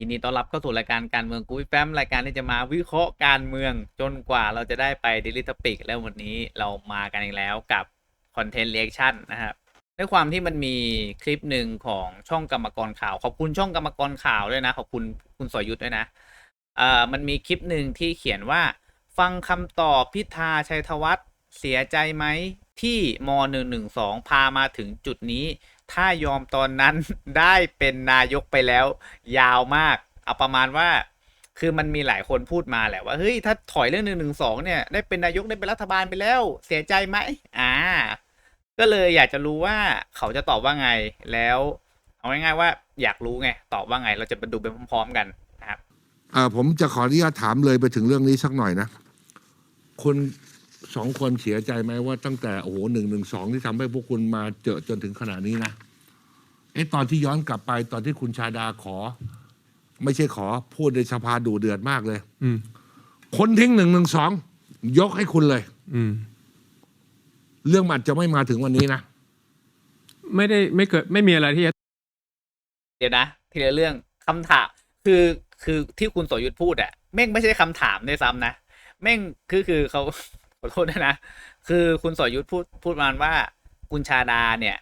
ยินดีต้อนรับเข้าสู่รายการการเมืองกูแฟมรายการที่จะมาวิเคราะห์การเมืองจนกว่าเราจะได้ไปดิลิทปิกแล้ววันนี้เรามากันอีกแล้วกับคอนเทนต์เรีแอคชั่นนะครับด้วยความที่มันมีคลิปหนึ่งของช่องกรรมกรข่าว ขอบคุณช่องกรรมกรข่าวด้วยนะ ขอบคุณคุณสอยุทธด้วยนะเอ่อมันมีคลิปหนึ่งที่เขียนว่า ฟังคำตอบพิธาชัยธวัฒน์เสียใจไหมที่ม .112 พามาถึงจุดนี้ ถ้ายอมตอนนั้นได้เป็นนายกไปแล้ว ยาวมาก เอาประมาณว่า คือมันมีหลายคนพูดมาแหละว่าเฮ้ยถ้าถอยเรื่องหนึ่งหนึ่งสองเนี่ยได้เป็นนายกได้เป็นรัฐบาลไปแล้ว เสียใจไหมอ่า ก็เลยอยากจะรู้ว่าเขาจะตอบว่าไงแล้ว เอาง่ายๆว่า อยากรู้ไงตอบว่าไง เราจะไปดูไปพร้อมๆกันนะครับเอ่อผมจะขออนุญาตถามเลยไปถึงเรื่องนี้สักหน่อยนะคุณ สองคนเสียใจไหมว่าตั้งแต่โอ้โหหนึ่งหนึ่งสองที่ทำให้พวกคุณมาเจอจนถึงขนาดนี้นะเอ๊ะตอนที่ย้อนกลับไปตอนที่คุณชาดาขอ ไม่ใช่ขอ พูดในสภาดูเดือดมากเลย อืม คนทิ้งหนึ่งหนึ่งสองยกให้คุณเลย อืม เรื่องมันจะไม่มาถึงวันนี้นะ ไม่ได้ไม่เกิดไม่มีอะไรที่จะเดี๋ยวนะทีละเรื่องคำถามคือคือที่คุณสรยุทธพูดอะแม่งไม่ใช่คำถามด้วยซ้ำนะแม่งคือคือเขา ขอโทษนะนะ คือคุณสรยุทธพูดพูดมาว่า คุณชาดาเนี่ย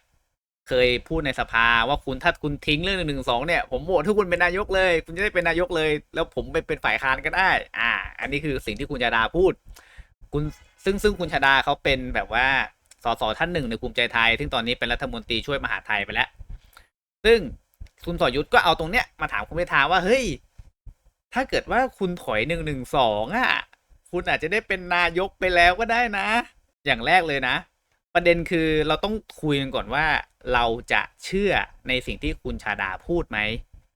เคยพูดในสภาว่าคุณถ้าคุณทิ้งเรื่องหนึ่งหนึ่งสองเนี่ยผมโหวตให้คุณเป็นนายกเลย คุณจะได้เป็นนายกเลย แล้วผมไปเป็นฝ่ายค้านก็ได้ อ่า อันนี้คือสิ่งที่คุณชาดาพูด คุณซึ่งซึ่งคุณชาดาเขาเป็นแบบว่าสสท่านหนึ่งในภูมิใจไทย ซึ่งตอนนี้เป็นรัฐมนตรีช่วยมหาไทยไปแล้ว ซึ่งคุณสอยุทธก็เอาตรงเนี้ยมาถามคุณพิธาว่าเฮ้ยถ้าเกิดว่าคุณถอยหนึ่งหนึ่งสองอะ คุณอาจจะได้เป็นนายกไปแล้วก็ได้นะ อย่างแรกเลยนะ ประเด็นคือเราต้องคุยกันก่อนว่า เราจะเชื่อในสิ่งที่คุณชาดาพูดไหม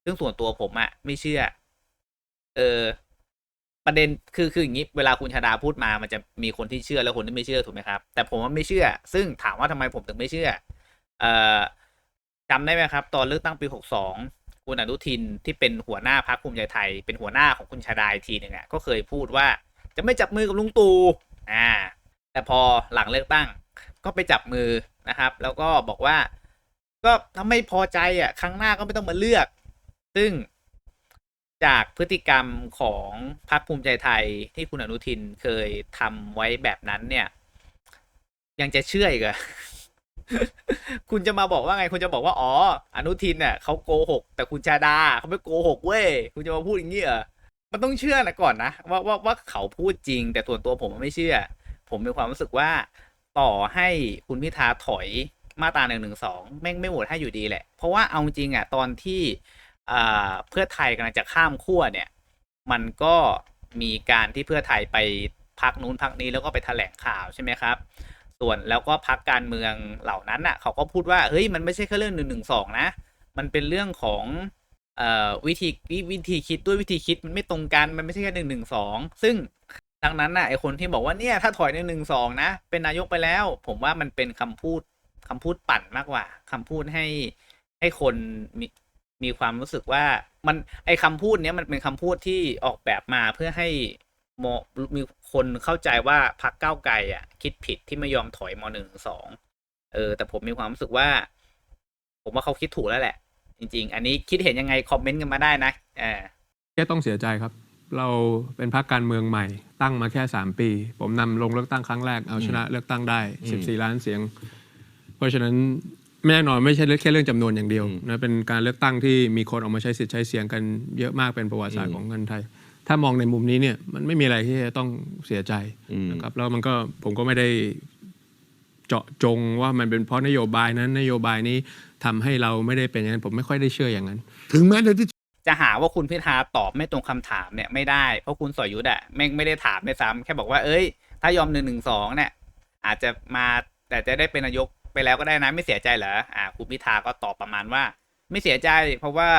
ซึ่งส่วนตัวผมอะไม่เชื่อ เออ ประเด็นคือคืออย่างนี้เวลาคุณชาดาพูดมามันจะมีคนที่เชื่อและคนที่ไม่เชื่อถูกไหมครับ แต่ผมว่าไม่เชื่อ ซึ่งถามว่าทำไมผมถึงไม่เชื่อ เอ่อจำได้ไหมครับ ตอนเลือกตั้งปี62คุณอนุทินที่เป็นหัวหน้าพรรคภูมิใจไทย เป็นหัวหน้าของคุณชาดาอีกทีหนึ่งอะก็เคยพูดว่า จะไม่จับมือกับลุงตู่อ่า แต่พอหลังเลือกตั้ง ก็ไปจับมือนะครับ แล้วก็บอกว่า ก็ถ้าไม่พอใจอะครั้งหน้าก็ไม่ต้องมาเลือก ซึ่งจากพฤติกรรมของพรรคภูมิใจไทยที่คุณอนุทินเคยทำไว้แบบนั้นเนี่ย ยังจะเชื่ออีกเหรอคุณจะมาบอกว่าไง คุณจะบอกว่า อ๋อ อนุทินเนี่ยเขาโกหก แต่คุณชาดาเขาไม่โกหกเว้ย คุณจะมาพูดอย่างนี้เหรอ มันต้องเชื่อนะก่อนนะว่าว่าว่าเขาพูดจริง แต่ส่วนตัวผมไม่เชื่อ ผมมีความรู้สึกว่าต่อให้คุณพิธาถอยมาตราหนึ่งหนึ่งสองแม่งไม่โหวตให้อยู่ดีแหละ เพราะว่าเอาจริงอะตอนที่อ่าเพื่อไทยกำลังจะข้ามขั้วเนี่ย มันก็มีการที่เพื่อไทยไปพักนู้นพักนี้แล้วก็ไปแถลงข่าวใช่ไหมครับ ส่วนแล้วก็พักการเมืองเหล่านั้นน่ะเขาก็พูดว่าเฮ้ยมันไม่ใช่แค่เรื่องหนึ่งหนึ่งสองนะ มันเป็นเรื่องของ เอ่อวิธีวิวิธีคิดด้วยวิธีคิดมันไม่ตรงกันมันไม่ใช่แค่หนึ่งหนึ่งสองซึ่งดังนั้นน่ะไอคนที่บอกว่าเนี่ยถ้าถอยหนึ่งหนึ่งสองนะ เป็นนายกไปแล้ว ผมว่ามันเป็นคำพูดคำพูดปั่นมากกว่าคำพูดให้ให้คนมีมีความรู้สึกว่ามันไอคำพูดเนี้ยมันเป็นคำพูดที่ออกแบบมาเพื่อให้มมีคนเข้าใจว่าพรรคก้าวไกลอะ คิดผิดที่ไม่ยอมถอยมหนึ่งสองเออ แต่ผมมีความรู้สึกว่า ผมว่าเขาคิดถูกแล้วแหละ จริง ๆ อันนี้คิดเห็นยังไงคอมเมนต์กันมาได้นะเออแค่ต้องเสียใจครับ เราเป็นพรรคการเมืองใหม่ ตั้งมาแค่ 3 ปี ผมนำลงเลือกตั้งครั้งแรกเอาชนะเลือกตั้งได้อืม14 ล้านเสียง เพราะฉะนั้นแน่นอนไม่ใช่แค่เรื่องจำนวนอย่างเดียวอืมนะเป็นการเลือกตั้งที่มีคนออกมาใช้สิทธิ์ใช้เสียงกันเยอะมากเป็นประวัติศาสตอืร์มของเงินไทย ถ้ามองในมุมนี้เนี่ยมันไม่มีอะไรที่จะต้องเสียใจอืมนะครับแล้วมันก็ผมก็ไม่ได้เจาะจงว่ามันเป็นเพราะนโยบายนั้นนโยบายนี้ ทำให้เราไม่ได้เป็นอย่างนั้นผมไม่ค่อยได้เชื่ออย่างนั้น ถึงแม้ในที่จะหาว่าคุณพิธาตอบไม่ตรงคำถามเนี่ยไม่ได้เพราะคุณสอยุทธ์อะแม่งไม่ได้ถามในซ้ำแค่บอกว่าเอ้ย ถ้ายอมหนึ่งหนึ่งสองเนี่ยอาจจะมาแต่จะได้เป็นนายกไปแล้วก็ได้นะไม่เสียใจเหรออ่าคุณพิธาก็ตอบประมาณว่า ไม่เสียใจ เพราะว่า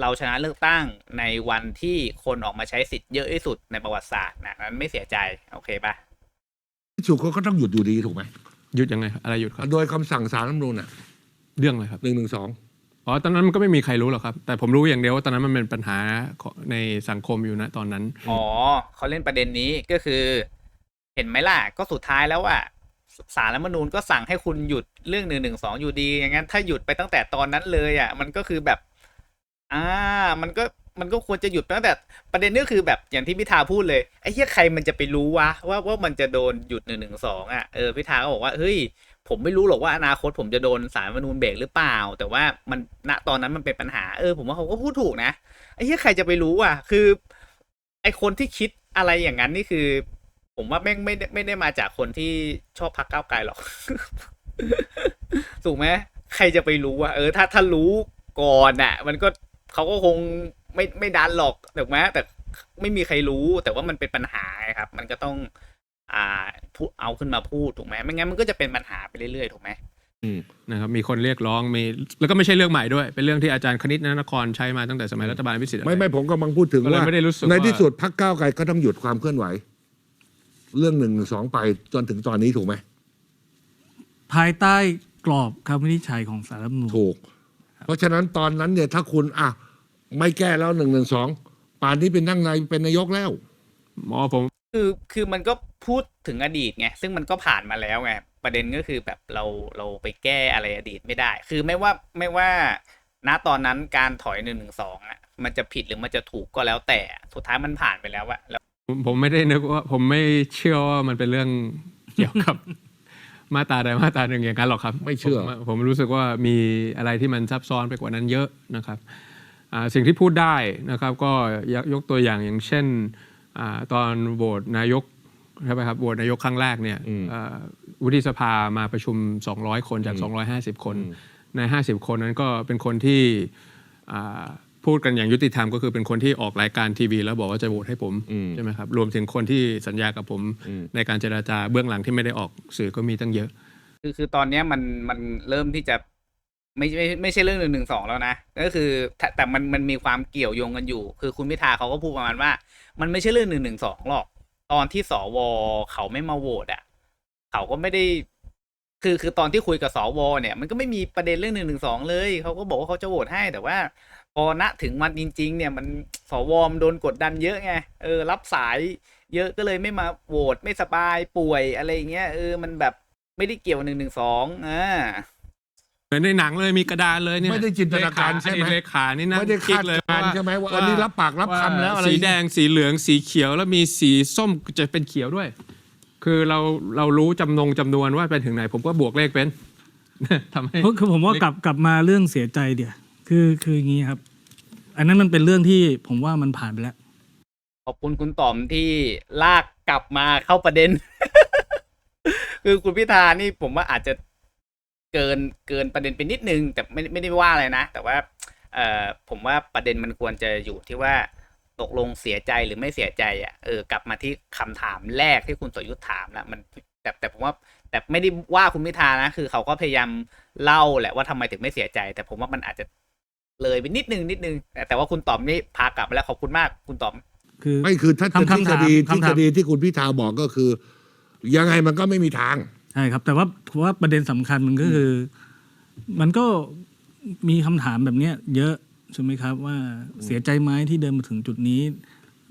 เราชนะเลือกตั้งในวันที่คนออกมาใช้สิทธิ์เยอะที่สุดในประวัติศาสตร์นะนั้นไม่เสียใจโอเคปะสุดเขาก็ต้องหยุดอยู่ดีถูกไหมหยุดยังไงครับอะไรหยุดครับโดยคำสั่งสารรัฐธรรมนูญอะ เรื่องอะไรครับหนึ่งหนึ่งสองอ๋อตอนนั้นมันก็ไม่มีใครรู้หรอกครับ แต่ผมรู้อย่างเดียวว่าตอนนั้นมันเป็นปัญหาของในสังคมอยู่นะตอนนั้น อ๋อเขาเล่นประเด็นนี้ก็คือ เห็นไหมล่ะ ก็สุดท้ายแล้วอะสารรัฐธรรมนูญก็สั่งให้คุณหยุดเรื่องหนึ่งหนึ่งสองอยู่ดี อย่างนั้นถ้าหยุดไปตั้งแต่ตอนนั้นเลยอะ มันก็คือแบบ อ่า มันก็มันก็ควรจะหยุดตั้งแต่ประเด็นก็คือแบบอย่างที่พิธาพูดเลยไอ้เหี้ยใครมันจะไปรู้วะว่าว่ามันจะโดนหยุดหนึ่งหนึ่งสองอะเออพิธาก็บอกว่าเฮ้ย ผมไม่รู้หรอกว่าอนาคตผมจะโดนสารมนูญเบรกหรือเปล่า แต่ว่ามันณตอนนั้นมันเป็นปัญหาเออผมว่าเขาก็พูดถูกนะไอ้เหี้ยใครจะไปรู้อะ คือ ไอคนที่คิดอะไรอย่างนั้นนี่คือ ผมว่าแม่งไม่ได้ไม่ได้มาจากคนที่ชอบพักก้าวไกลหรอกถูกไหมใครจะไปรู้ว่าเออถ้าถ้ารู้ก่อนน่ะ มันก็เขาก็คงไม่ไม่ดันหรอกถูกไหมแต่ไม่มีใครรู้แต่ว่ามันเป็นปัญหาครับ มันก็ต้อง อ่าพูดเอาขึ้นมาพูดถูกไหมไม่งั้นมันก็จะเป็นปัญหาไปเรื่อยๆถูกไหมอืมนะครับมีคนเรียกร้องมีแล้วก็ไม่ใช่เรื่องใหม่ด้วย เป็นเรื่องที่อาจารย์คณิตนครใช้มาตั้งแต่สมัยรัฐบาลพิสิทธิ์ไม่ไม่ผมกำลังพูดถึงก็เลยว่าไม่ได้รู้สึกในว่าที่สุดพักก้าวไกลก็ต้องหยุดความเคลื่อนไหว เรื่องหนึ่งสองไปจนถึงตอนนี้ถูกไหมภายใต้กรอบคำวินิจฉัยของสารรัฐธรรมนูญถูก เพราะฉะนั้นตอนนั้นเนี่ยถ้าคุณอะไม่แก้แล้วหนึ่งหนึ่งสองป่านนี้เป็นนั่งในเป็นนายกแล้วหมอผมคือคือมันก็ พูดถึงอดีตไงซึ่งมันก็ผ่านมาแล้วไงประเด็นก็คือแบบเราเราไปแก้อะไรอดีตไม่ได้ คือไม่ว่าไม่ว่าณตอนนั้นการถอยหนึ่งหนึ่งสองอะมันจะผิดหรือมันจะถูกก็แล้วแต่สุดท้ายมันผ่านไปแล้วอะแล้วผมผมไม่ได้นึกว่าผมไม่เชื่อว่ามันเป็นเรื่องเกี่ยวกับ มาตราใดมาตราหนึ่งอย่างนั้นหรอกครับ ไม่เชื่อผมผมรู้สึกว่ามีอะไรที่มันซับซ้อนไปกว่านั้นเยอะนะครับอ่าสิ่งที่พูดได้นะครับ ก็ยกยกตัวอย่างอย่างเช่นอาตอนโหวตนายก ใช่ไหมครับโหวตนายกครั้งแรกเนี่ยอืมอ่าวุฒิสภามาประชุม 200 คนจาก 250 คนอืมใน 50 คนนั้นก็เป็นคนที่อ่าพูดกันอย่างยุติธรรมก็คือเป็นคนที่ออกรายการทีวี แล้วบอกว่าจะโหวตให้ผมอืมใช่ไหมครับรวมถึงคนที่สัญญากับผมอืมในการเจราจาเบื้องหลังที่ไม่ได้ออกสื่อก็มีตั้งเยอะ คือคือตอนเนี้ยมันมันเริ่มที่จะไม่ไม่ไม่ใช่เรื่องหนึ่งหนึ่งสองแล้วนะก็คือแต่แต่มันมันมีความเกี่ยวโยงกันอยู่ คือคุณพิธาเขาก็พูดประมาณว่า มันไม่ใช่เรื่องหนึ่งหนึ่งสองหรอก ตอนที่สวเขาไม่มาโหวตอะ เขาก็ไม่ได้ คือคือตอนที่คุยกับสวเนี่ย มันก็ไม่มีประเด็นเรื่องหนึ่งหนึ่งสองเลยเขาก็บอกว่าเขาจะโหวตให้แต่ว่า พอณถึงวันจริง ๆ เนี่ยมันสวมโดนกดดันเยอะไงเออ รับสายเยอะก็เลยไม่มาโหวตไม่สบายป่วยอะไรอย่างเงี้ยเออมันแบบไม่ได้เกี่ยวหนึ่งหนึ่งสองอ่า เหมือนในหนังเลยมีกระดานเลยเนี่ยไม่ได้จินตนาการใช่ไหมเลขานี่นะไม่ได้คิดคาดเลยการณ์ใช่ไหมว่าอันนี้รับปากรับคำแล้วอะไรสีแดงสีเหลืองสีเขียวแล้วมีสีส้มจะเป็นเขียวด้วย คือเราเรารู้จำนงจำนวนว่าไปถึงไหน ผมก็บวกเลขเป็นทำให้เพราะคือผมว่ากลับกลับมาเรื่องเสียใจเดี๋ยวคือคืออย่างนี้ครับ อันนั้นมันเป็นเรื่องที่ผมว่ามันผ่านไปแล้ว ขอบคุณคุณต๋อมที่ลากกลับมาเข้าประเด็น คือคุณพิธานี่ผมว่าอาจจะ เกินเกินประเด็นไปนิดนึง แต่ไม่ไม่ได้ว่าอะไรนะ แต่ว่าเอ่อผมว่าประเด็นมันควรจะอยู่ที่ว่าตกลงเสียใจหรือไม่เสียใจอะเออกลับมาที่คำถามแรกที่คุณสรยุทธถามแล้วมันแต่แต่ผมว่าแต่ไม่ได้ว่าคุณพิธานะ คือเขาก็พยายามเล่าแหละว่าทำไมถึงไม่เสียใจ แต่ผมว่ามันอาจจะเลยไปนิดนึงนิดนึง แต่แต่ว่าคุณต๋อมนี่พากลับมาแล้วขอบคุณมากคุณต๋อม คือไม่คือถ้าคำทฤษคำถามฎีทฤคำถามษฎีที่คุณพิธาบอกก็คือ ยังไงมันก็ไม่มีทาง ใช่ครับแต่ว่าผมว่าประเด็นสำคัญมันก็คือ มันก็มีคำถามแบบเนี้ยเยอะใช่ไหมครับ ว่าเสียใจไหมที่เดินมาถึงจุดนี้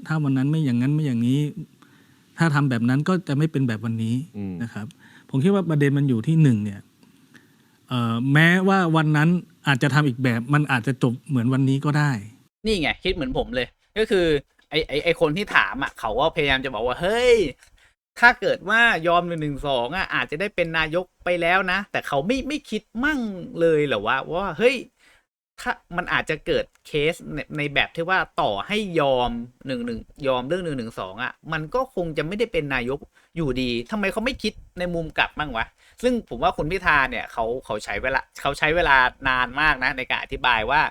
ถ้าวันนั้นไม่อย่างนั้นไม่อย่างนี้ ถ้าทำแบบนั้นก็จะไม่เป็นแบบวันนี้อืม นะครับ ผมคิดว่าประเด็นมันอยู่ที่หนึ่งเนี่ยเอ่อแม้ว่าวันนั้นอาจจะทำอีกแบบ มันอาจจะจบเหมือนวันนี้ก็ได้ นี่ไงคิดเหมือนผมเลย ก็คือไอไอไอคนที่ถามอะเขาก็พยายามจะบอกว่าเฮ้ย ถ้าเกิดว่ายอมหนึ่งหนึ่งสองอะอาจจะได้เป็นนายกไปแล้วนะ แต่เขาไม่ไม่คิดมั่งเลยเหรอว่าว่าเฮ้ยถ้ามันอาจจะเกิดเคสในในแบบที่ว่าต่อให้ยอมหนึ่งหนึ่งยอมเรื่องหนึ่งหนึ่งสองอะ มันก็คงจะไม่ได้เป็นนายกอยู่ดีทำไมเขาไม่คิดในมุมกลับบ้างวะ ซึ่งผมว่าคุณพิธาเนี่ยเขาเขาใช้เวลาเขาใช้เวลานานมากนะ ในการอธิบายว่า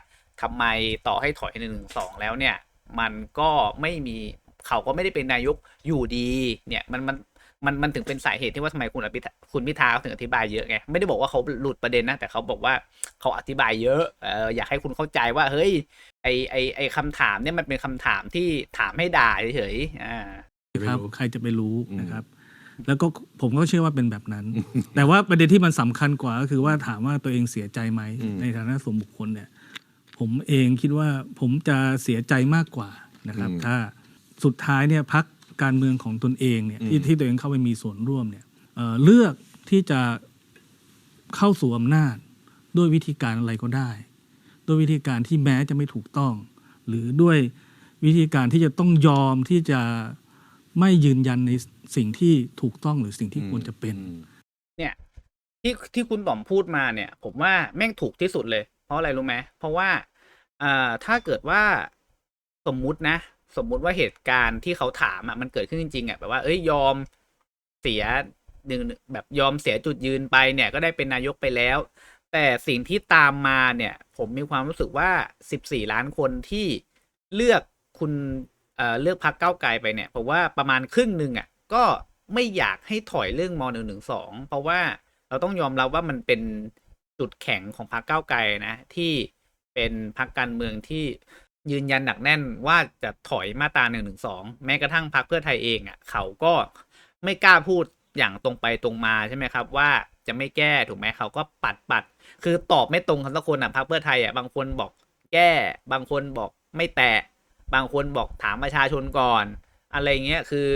ทำไมต่อให้ถอยหนึ่งหนึ่งสองแล้วเนี่ย มันก็ไม่มี เขาก็ไม่ได้เป็นนายกอยู่ดีเนี่ยมันมันมันมันถึงเป็นสาเหตุที่ว่าทำไมคุณอภิธาคุณพิธาเขาถึงอธิบายเยอะไงไม่ได้บอกว่าเขาหลุดประเด็นนะ แต่เขาบอกว่าเขาอธิบายเยอะเอออยากให้คุณเข้าใจว่า เฮ้ย ไอไอไอคำถามเนี่ยมันเป็นคำถามที่ถามให้ด่าเฉยๆอ่าครับไม่รู้ใครจะไปรู้อืมนะครับ แล้วก็ผมก็เชื่อว่าเป็นแบบนั้น แต่ว่าประเด็นที่มันสำคัญกว่าก็คือว่าถามว่าตัวเองเสียใจไหมอืมในฐานะส่วนบุคคลเนี่ย ผมเองคิดว่าผมจะเสียใจมากกว่านะครับ ถ้า สุดท้ายเนี่ยพักการเมืองของตนเองเนี่ยที่ที่ตัวเองเข้าไปมีส่วนร่วมเนี่ยเอ่อเลือกที่จะเข้าสู่อำนาจด้วยวิธีการอะไรก็ได้ ด้วยวิธีการที่แม้จะไม่ถูกต้อง หรือด้วยวิธีการที่จะต้องยอมที่จะไม่ยืนยันในสิ่งที่ถูกต้องหรือสิ่งที่ควรจะเป็น เนี่ยที่ที่คุณบอมพูดมาเนี่ย ผมว่าแม่งถูกที่สุดเลย เพราะอะไรรู้ไหมเพราะว่าอ่าถ้าเกิดว่าสมมุตินะ สมมุติว่าเหตุการณ์ที่เขาถามอะมันเกิดขึ้นจริงๆอะแบบว่าเอ้ยยอมเสียหนึ่งแบบยอมเสียจุดยืนไปเนี่ย ก็ได้เป็นนายกไปแล้ว แต่สิ่งที่ตามมาเนี่ย ผมมีความรู้สึกว่า 14 ล้านคนที่เลือกคุณเอ่อเลือกพักเก้าไกลไปเนี่ยผมว่าประมาณครึ่งหนึ่งอะก็ไม่อยากให้ถอยเรื่องม .112 เพราะว่าเราต้องยอมรับว่ามันเป็นจุดแข็งของพรรคก้าวไกลนะ ที่เป็นพรรคการเมืองที่ ยืนยันหนักแน่นว่าจะถอยมาตรา1นึแม้กระทั่งพรรคเพื่อไทยเองอะเขาก็ไม่กล้าพูดอย่างตรงไปตรงมาใช่ไหมครับ ว่าจะไม่แก้ถูกไหมเขาก็ปัดปัด คือตอบไม่ตรงกันสักคนอะพรรคเพื่อไทยอะบางคนบอกแก้ บางคนบอกไม่แตะ บางคนบอกถามประชาชนก่อน อะไรเงี้ยคือ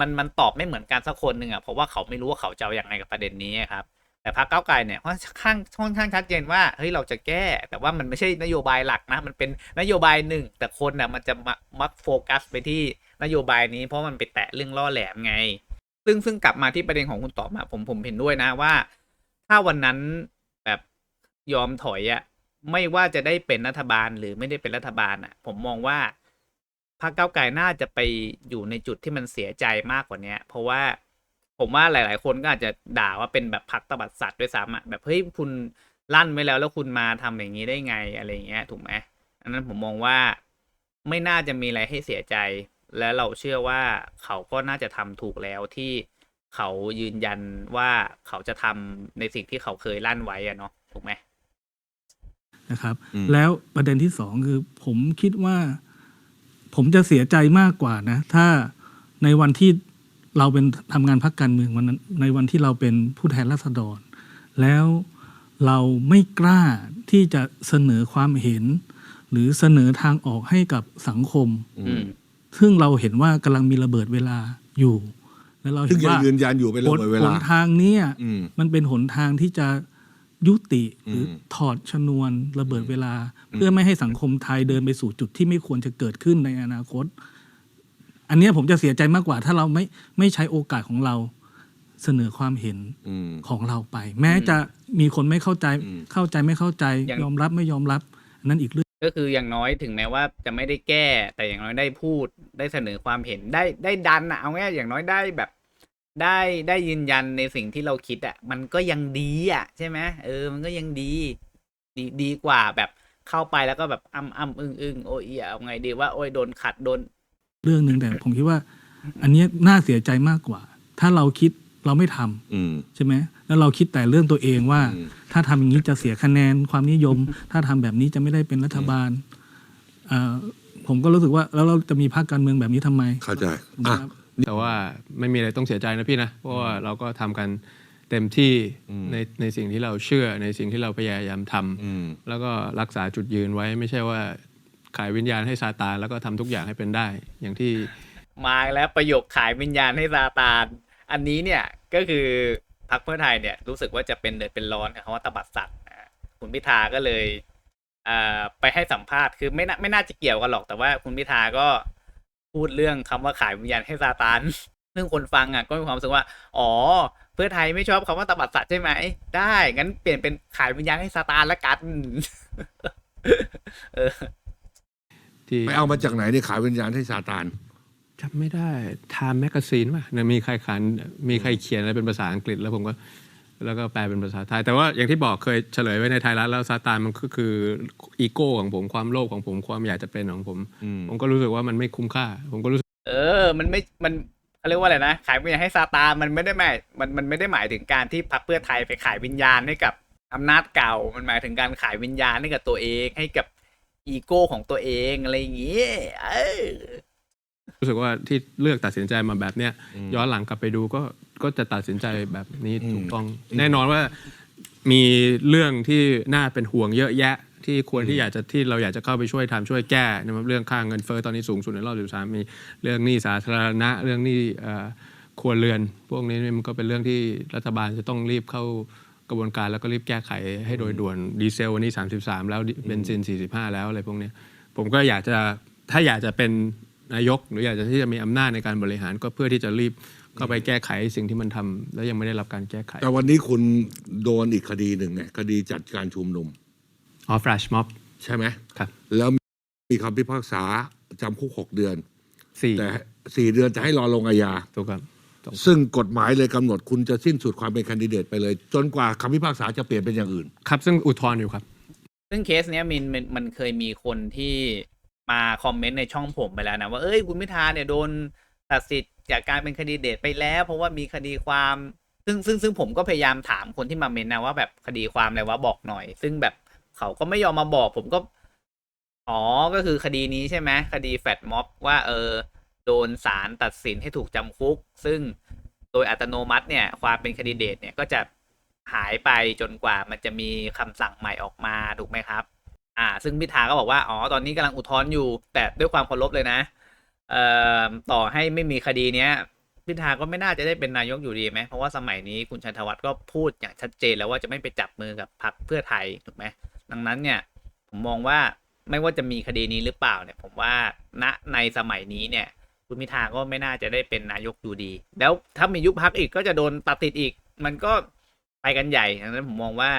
มันมันตอบไม่เหมือนกันสักคนหนึ่งอะเพราะว่าเขาไม่รู้ว่าเขาจะเอาอย่างไรกับประเด็นนี้ครับ แต่พรรคก้าวไกลเนี่ยค่อนข้างค่อนข้างชัดเจนว่าเฮ้ยเราจะแก้ แต่ว่ามันไม่ใช่นโยบายหลักนะ มันเป็นนโยบายหนึ่ง แต่คนน่ะมันจะมามักโฟกัสไปที่นโยบายนี้ เพราะมันไปแตะเรื่องล่อแหลมไง ซึ่งซึ่งกลับมาที่ประเด็นของคุณตอบมาผมผมเห็นด้วยนะว่า ถ้าวันนั้นแบบยอมถอยอะไม่ว่าจะได้เป็นรัฐบาลหรือไม่ได้เป็นรัฐบาลอะผมมองว่าพรรคก้าวไกลน่าจะไปอยู่ในจุดที่มันเสียใจมากกว่าเนี้ย เพราะว่า ผมว่าหลาย ๆ คนก็อาจจะด่าว่าเป็นแบบพรรคตบัดสัตว์ด้วยซ้ำอะแบบเฮ้ยคุณลั่นไว้แล้วแล้วคุณมาทำอย่างนี้ได้ไงอะไรเงี้ยถูกไหมอันนั้นผมมองว่าไม่น่าจะมีอะไรให้เสียใจ และเราเชื่อว่าเขาก็น่าจะทำถูกแล้วที่เขายืนยันว่าเขาจะทำในสิ่งที่เขาเคยลั่นไว้อะเนาะถูกไหมนะครับ แล้วประเด็นที่สองคือ ผมคิดว่า ผมจะเสียใจมากกว่านะ ถ้าในวันที่ เราเป็นทำงานพักการเมืองวันนั้นในวันที่เราเป็นผู้แทนราษฎร แล้วเราไม่กล้าที่จะเสนอความเห็น หรือเสนอทางออกให้กับสังคมอืมซึ่งเราเห็นว่ากำลังมีระเบิดเวลาอยู่ แล้วเราซึ่เห็งนยังว่ายืนยันอยู่เป็นหระนเบิดเวหลานทางเนี้ยอืมมันเป็นหนทางที่จะยุติหรืออมถอดชนวนระเบิดเวลา เพื่อไม่ให้สังคมไทยเดินไปสู่จุดที่ไม่ควรจะเกิดขึ้นในอนาคต อันเนี้ยผมจะเสียใจมากกว่า ถ้าเราไม่ไม่ใช้โอกาสของเราเสนอความเห็นอืม ของเราไป แม้จะมีคนไม่เข้าใจอืม เข้าใจไม่เข้าใจอย่าง ยอมรับไม่ยอมรับอันนั้นอีกเรื่อง ก็คืออย่างน้อยถึงแม้ว่าจะไม่ได้แก้ แต่อย่างน้อยได้พูดได้เสนอความเห็นได้ได้ดันอะเอาง่ายๆอย่างน้อยได้แบบ ได้ได้ยืนยันในสิ่งที่เราคิดอะมันก็ยังดีอะใช่ไหมเออ มันก็ยังดี ดีดีกว่าแบบเข้าไปแล้วก็แบบอ้ำอ้ำอึ้งอึ้งโอ้ยเอาไงดีว่าโอ้ยโดนขัดโดน เรื่องหนึ่งแต่ผมคิดว่า อันเนี้ยน่าเสียใจมากกว่า ถ้าเราคิดเราไม่ทำอืม ใช่ไหมแล้วเราคิดแต่เรื่องตัวเองว่า อืม ถ้าทำอย่างนี้จะเสียคะแนนความนิยม ถ้าทำแบบนี้จะไม่ได้เป็นรัฐบาลเอ่อผมก็รู้สึกว่าแล้วเราจะมีพรรคการเมืองแบบนี้ทำไม เข้าใจถูกไหมอะครับแต่ว่าไม่มีอะไรต้องเสียใจนะพี่นะ เพราะว่าเราก็ทำกันเต็มที่อืมในในสิ่งที่เราเชื่อในสิ่งที่เราพยายามทำอืม แล้วก็รักษาจุดยืนไว้ไม่ใช่ว่า ขายวิญญาณให้ซาตานแล้วก็ทำทุกอย่างให้เป็นได้ อย่างที่มาแล้วประโยคขายวิญญาณให้ซาตาน อันนี้เนี่ยก็คือพรรคเพื่อไทยเนี่ยรู้สึกว่าจะเป็นเดือดเป็นร้อนกับคำว่าตบัดสัตว์คุณพิธาก็เลยอ่าไปให้สัมภาษณ์คือไม่น่าไม่น่าจะเกี่ยวกันหรอกแต่ว่าคุณพิธาก็พูดเรื่องคำว่าขายวิญญาณให้ซาตานซึ่งคนฟังอะก็มีความรู้สึกว่า อ๋อ เพื่อไทยไม่ชอบคำว่าตบัดสัตว์ใช่ไหม ได้ งั้นเปลี่ยนเป็นขายวิญญาณให้ซาตานละกัน เออ ที่ไปเอามาจากไหนเนี่ยขายวิญญาณให้ซาตานจำไม่ได้ทามแมกกาซีนป่ะเนี่ยมีใครขานมีใครเขียนอะไรเป็นภาษาอังกฤษแล้วผมก็แล้วก็แปลเป็นภาษาไทย แต่ว่าอย่างที่บอกเคยเฉลยไว้ในไทยรัฐแล้วซาตานมันก็คืออีโก้ของผมความโลภของผมความอยากจะเป็นของผมอืมผมก็รู้สึกว่ามันไม่คุ้มค่า ผมก็รู้สึก เออ มันไม่มันเขาเรียกว่าอะไรนะ ขายวิญญาณให้ซาตานมันไม่ได้หมายมันมันไม่ได้หมายถึงการที่พรรคเพื่อไทยไปขายวิญญาณให้กับอำนาจเก่า มันหมายถึงการขายวิญญาณให้กับตัวเอง ให้กับ อีโก้ของตัวเองอะไรอย่างเงี้ยเออรู้สึกว่าที่เลือกตัดสินใจมาแบบเนี้ยอืมย้อนหลังกลับไปดูก็ก็จะตัดสินใจแบบนี้อืมถูกต้อง แน่นอนว่ามีเรื่องที่น่าเป็นห่วงเยอะแยะ ที่ควรที่อยากจะที่เราอยากจะเข้าไปช่วยทำช่วยแก้นะครับเรื่องค่าเงินเฟ้อตอนนี้สูงสุดในรอบ13มีเรื่องหนี้สาธารณะ เรื่องหนี้เอ่อครัวเรือน พวกนี้มันก็เป็นเรื่องที่รัฐบาลจะต้องรีบเข้า กระบวนการแล้วก็รีบแก้ไขให้โดยด่วนดีเซลวันนี้ 33 แล้วเบนซิน 45 แล้วอะไรพวกเนี้ยผมก็อยากจะถ้าอยากจะเป็นนายก หรืออยากจะที่จะมีอำนาจในการบริหารก็เพื่อที่จะรีบเข้าไปแก้ไขสิ่งที่มันทำแล้วยังไม่ได้รับการแก้ไข แต่วันนี้คุณโดนอีกคดีหนึ่งไงคดีจัดการชุมนุมอ๋อ flash mob ใช่ไหมครับ แล้วมีคำพิพากษาจำคุกหกเดือนสี่แต่สี่เดือนจะให้รอลงอาญาถูกครับ ซึ่งกฎหมายเลยกำหนดคุณจะสิ้นสุดความเป็นแคนดิเดตไปเลย จนกว่าคำพิพากษาจะเปลี่ยนเป็นอย่างอื่น ครับ ซึ่งอุทธรณ์อยู่ครับ ซึ่งเคสเนี้ยมินมันมันเคยมีคนที่มาคอมเมนต์ในช่องผมไปแล้วนะ ว่าเอ้ยคุณพิธาเนี่ยโดนตัดสิทธิ์จากการเป็นแคนดิเดตไปแล้ว เพราะว่ามีคดีความ ซึ่งซึ่งซึ่งผมก็พยายามถามคนที่มาเมนต์นะว่าแบบคดีความอะไรวะบอกหน่อย ซึ่งแบบเขาก็ไม่ยอมมาบอกผมก็อ๋อก็คือคดีนี้ใช่ไหมคดีแฟดม็อบว่าเออ โดนศาลตัดสินให้ถูกจำคุก ซึ่งโดยอัตโนมัติเนี่ยความเป็นคนดิเดตเนี่ยก็จะหายไปจนกว่ามันจะมีคำสั่งใหม่ออกมาถูกไหมครับ อ่า ซึ่งพิธาก็บอกว่าอ๋อตอนนี้กำลังอุทธรณ์อยู่ แต่ด้วยความเคารพเลยนะเอ่อต่อให้ไม่มีคดีเนี้ยพิธาก็ไม่น่าจะได้เป็นนายกอยู่ดีไหมเพราะว่าสมัยนี้คุณชัยธวัฒน์ก็พูดอย่างชัดเจนแล้วว่าจะไม่ไปจับมือกับพรรคเพื่อไทยถูกไหมดังนั้นเนี่ยผมมองว่าไม่ว่าจะมีคดีนี้หรือเปล่าเนี่ย ผมว่าณในสมัยนี้เนี่ย คุณพิธาก็ไม่น่าจะได้เป็นนายกอยู่ดี แล้วถ้ามียุบพักอีกก็จะโดนตัดติดอีก มันก็ไปกันใหญ่ดังนั้นผมมองว่า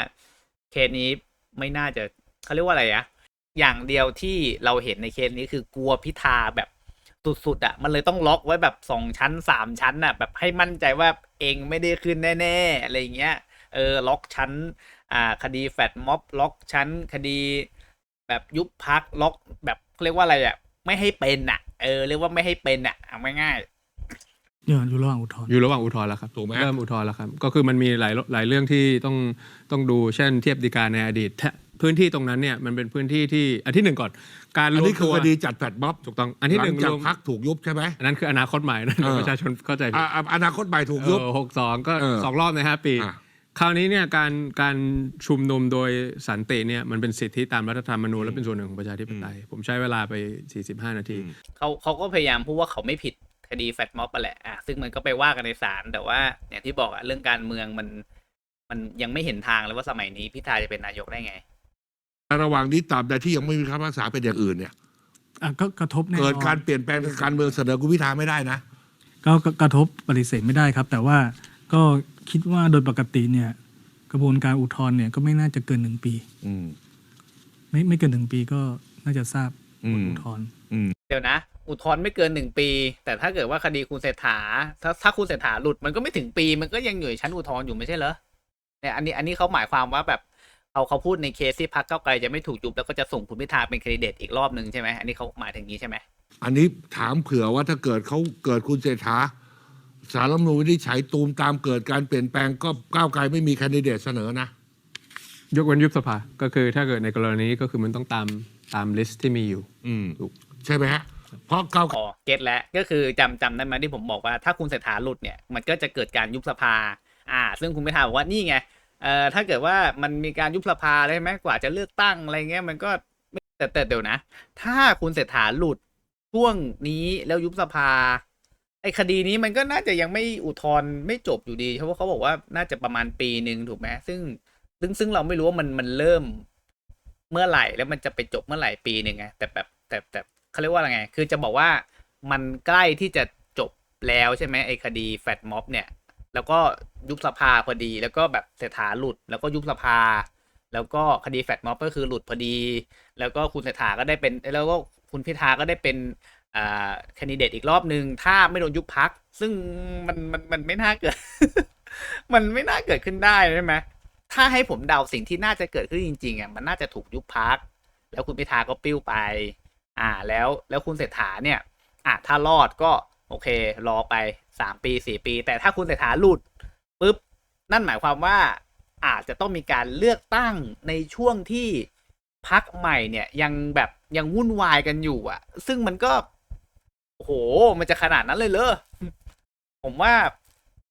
เคสนี้ไม่น่าจะเขาเรียกว่าอะไรอะอย่างเดียวที่เราเห็นในเคสนี้คือกลัวพิธาแบบสุดๆอะมันเลยต้องล็อกไว้แบบสองชั้นสามชั้นอะแบบให้มั่นใจว่าเองไม่ได้ขึ้นแน่ๆอะไรเงี้ย เออล็อกชั้น อ่า คดีแฟดม็อบล็อกชั้น คดี แบบยุบพักล็อกแบบเรียกว่าอะไรอะไม่ให้เป็นอะ เออเรียกว่าไม่ให้เป็นอะเอาง่ายๆอยู่อยู่ระหว่างอุทธรณ์อยู่ระหว่างอุทธรณ์แล้วครับถูกไหมเริ่มอุทธรณ์แล้วครับ ก็คือมันมีหลายหลายเรื่องที่ต้องต้องดูเช่น เทียบดีการในอดีตแทะพื้นที่ตรงนั้นเนี่ยมันเป็นพื้นที่ที่อันที่หนึ่งก่อน การอันรวนี้มคือตัวคดีจัดแฟดม็อบถูกต้องอันที่หนึ่งลัจากรวมพักถูกยุบใช่ไหม อันนั้นคืออนาคตใหม่นะเออ ประชาชนเข้าใจผิด อ่าอ่าอนาคตใหม่ถูกยุบ หกสองก็เออสองรอบในห้าปี อะ คราวนี้เนี่ยการการชุมนุมโดยสันติเนี่ยมันเป็นสิทธิตามรัฐธรรมนูญและเป็นส่วนหนึ่งของประชาธิปไตย ผมใช้เวลาไป 45 นาที เขาเขาก็พยายามพูดว่าเขาไม่ผิดคดีแฟดม็อบไปแหละอะซึ่งมันก็ไปว่ากันในศาลแต่ว่าอย่างที่บอกอะเรื่องการเมืองมันมันยังไม่เห็นทางเลยว่าสมัยนี้พิธาจะเป็นนายกได้ไง ระหว่างนี้ตราบใดที่ยังไม่มีคำพิพากษาเป็นอย่างอื่นเนี่ยอะก็กระทบแน่นอนเกิดการเปลี่ยนแปลงทางการเมืองเสนอคุณพิธาไม่ได้นะ ก็ก็กระทบปฏิเสธไม่ได้ครับ แต่ว่า ก็คิดว่าโดยปกติเนี่ย กระบวนการอุทธรณ์เนี่ยก็ไม่น่าจะเกินหนึ่งปี อืม ไม่ไม่เกินหนึ่งปีก็น่าจะทราบอืผลมอุทธรณ์เดี๋ยวนะ อุทธรณ์ไม่เกินหนึ่งปี แต่ถ้าเกิดว่าคดีคุณเศรษฐา ถ้าถ้าคุณเศรษฐาหลุดมันก็ไม่ถึงปี มันก็ยังอยู่ในชั้นอุทธรณ์อยู่ไม่ใช่เหรอเนี่ยอันนี้อันนี้เขาหมายความว่าแบบเขาเขาพูดในเคสที่พรรคเก้าวไกลจะไม่ถูกยุบแล้วก็จะส่งคุณพิธาเป็นแคนดิเดตอีกรอบหนึ่งใช่ไหมอันนี้เขาหมายถึงนี้ใช่ไหมอันนี้ถามเผื่อว่าถ้าเกิดเขาเกิดคุณเศรษฐา สารรัฐธรรมนูญวินิจฉัยตูมตามเกิดการเปลี่ยนแปลงก็ก้าวไกลไม่มีแคนดิเดตเสนอนะ ยกเว้นยุบสภาก็คือถ้าเกิดในกรณีนี้ก็คือมันต้องตามตามลิสต์ที่มีอยู่ อืมถูก ใช่ไหมฮะ เพราะก้าวไกล อ๋อเก็ตแล้วก็คือจำจำได้ไหมที่ผมบอกว่าถ้าคุณเศรษฐาหลุดเนี่ยมันก็จะเกิดการยุบสภา อ่า ซึ่งคุณพิธาบอกว่านี่ไงเอ่อถ้าเกิดว่ามันมีการยุบสภาเลยใช่ไหมกว่าจะเลือกตั้งอะไรเงี้ยมันก็ไม่แต่แต่เดี๋ยวนะ ถ้าคุณเศรษฐาหลุดช่วงนี้แล้วยุบสภา ไอ้คดีนี้มันก็น่าจะยังไม่อุทธรณ์ไม่จบอยู่ดี เพราะว่าเขาบอกว่าน่าจะประมาณปีหนึ่งถูกไหมซึ่งซึ่งซึ่งเราไม่รู้ว่ามันมันเริ่มเมื่อไหร่แล้วมันจะไปจบเมื่อไหร่ปีหนึ่งไงแต่แบบแต่แต่เขาเรียกว่าอะไรไง คือจะบอกว่ามันใกล้ที่จะจบแล้วใช่ไหมไอ้คดีแฟดม็อบเนี่ย แล้วก็ยุบสภาพอดี แล้วก็แบบเศรษฐาหลุด แล้วก็ยุบสภา แล้วก็คดีแฟดม็อบก็คือหลุดพอดี แล้วก็คุณเศรษฐาก็ได้เป็น แล้วก็คุณพิธาก็ได้เป็น อ่าแคนดิเดตอีกรอบหนึ่งถ้าไม่โดนยุบพัก ซึ่งมันมันมันไม่น่าเกิด มันไม่น่าเกิดขึ้นได้ใช่ไหมถ้าให้ผมเดาสิ่งที่น่าจะเกิดขึ้นจริงๆอะมันน่าจะถูกยุบพัก แล้วคุณพิธาก็ปิ้วไป อ่าแล้วแล้วคุณเศรษฐาเนี่ยอะถ้ารอดก็โอเค รอไปสามปีสี่ปี แต่ถ้าคุณเศรษฐาหลุดปุ๊บนั่นหมายความว่าอาจจะต้องมีการเลือกตั้งในช่วงที่พักใหม่เนี่ยยังแบบยังวุ่นวายกันอยู่อะ ซึ่งมันก็ โอ้โห มันจะขนาดนั้นเลยเหรอ ผมว่า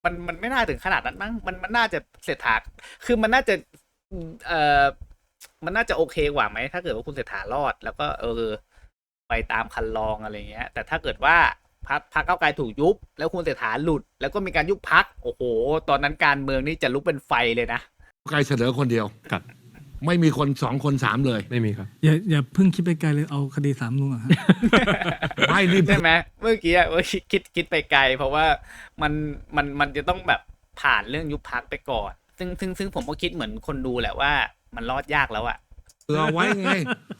มันมันไม่น่าถึงขนาดนั้นมั้ง มันมันน่าจะเศรษฐา คือมันน่าจะ เอ่อ มันน่าจะโอเคกว่าไหม ถ้าเกิดว่าคุณเศรษฐารอด แล้วก็เออ ไปตามคันลองอะไรเงี้ย แต่ถ้าเกิดว่าพักพักเก้าไกลถูกยุบ แล้วคุณเศรษฐาหลุด แล้วก็มีการยุบพัก โอ้โห ตอนนั้นการเมืองนี่จะลุกเป็นไฟเลยนะไกลเสนอคนเดียวครับ ไม่มีคนสองคนสามเลยไม่มีครับ อย่าอย่าเพิ่งคิดไปไกลเลยเอาคดีสามลุงอะฮะ ไม่นี่ใช่ไหมเมื่อกี้อะเมื่อกี้คิดคิดไปไกล เพราะว่ามันมันมันจะต้องแบบผ่านเรื่องยุบพักไปก่อน ซึ่งซึ่งซึ่งผมก็คิดเหมือนคนดูแหละว่า มันรอดยากแล้วอะเผื่อไว้ไง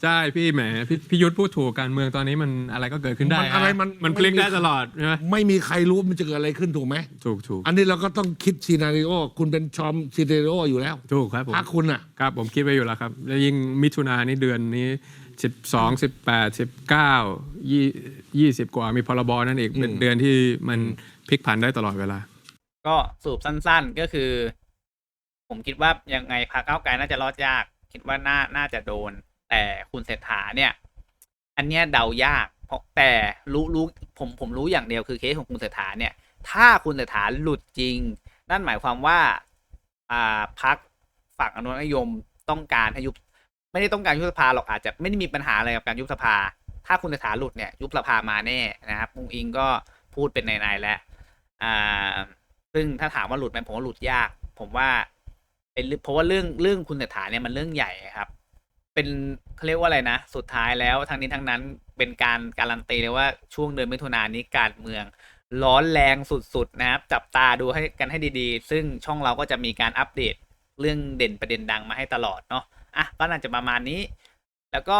ใช่พี่แหมพี่พี่ยุทธพูดถูกการเมืองตอนนี้มันอะไรก็เกิดขึ้นได้มันอะไรมันมันพลิกได้ตลอดใช่ไหมไม่มีใครรู้มันจะเกิดอะไรขึ้นถูกไหมถูกถูกอันนี้เราก็ต้องคิดซีนารีโอคุณเป็นชอมซีนารีโออยู่แล้ว ถูกครับผมพักคุณอะครับผมคิดไว้อยู่แล้วครับ แล้วยิ่งมิถุนายนนี่เดือนนี้สิบสองสิบแปดสิบเก้ายี่ยี่สิบกว่ามีพรบนั่นอีกเป็นอืมเดือนที่มันพลิกผันได้ตลอดเวลา ก็สรุปสั้น ๆก็คือ ผมคิดว่ายังไงพรรคก้าวไกลน่าจะรอดยาก คิดว่าน่าน่าจะโดน แต่คุณเศรษฐาเนี่ย อันเนี้ยเดายาก เพราะแต่รู้รู้ผมผมรู้อย่างเดียวคือเคสของคุณเศรษฐาเนี่ย ถ้าคุณเศรษฐาหลุดจริง นั่นหมายความว่าอ่าพักฝั่งอนุรักษนิยมต้องการให้ยุบไม่ได้ต้องการยุบสภาหรอกอาจจะไม่ได้มีปัญหาอะไรกับการยุบสภา ถ้าคุณเศรษฐาหลุดเนี่ยยุบสภามาแน่นะครับมุงอิงก็พูดเป็นในๆแล้วอ่าซึ่งถ้าถามว่าหลุดไหมผมว่าหลุดยาก ผมว่า เป็นเพราะว่าเรื่องเรื่องคุณเศรษฐาเนี่ยมันเรื่องใหญ่ครับ เป็นเขาเรียกว่าอะไรนะ สุดท้ายแล้วทั้งนี้ทั้งนั้นเป็นการการันตีเลยว่าช่วงเดือนมิถุนายนนี้การเมืองร้อนแรงสุดๆนะครับ จับตาดูให้กันให้ดีๆ ซึ่งช่องเราก็จะมีการอัปเดตเรื่องเด่นประเด็นดังมาให้ตลอดเนาะอะก็น่าจะประมาณนี้ แล้วก็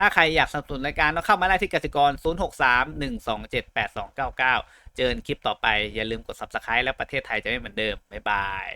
ถ้าใครอยากสนับสนุนรายการก็เข้ามาได้ที่กสิกร 0 6 3 1 2 7 8 2 9 9 เจอกันคลิปต่อไปอย่าลืมกด subscribe แล้วประเทศไทยจะไม่เหมือนเดิม บ๊ายบาย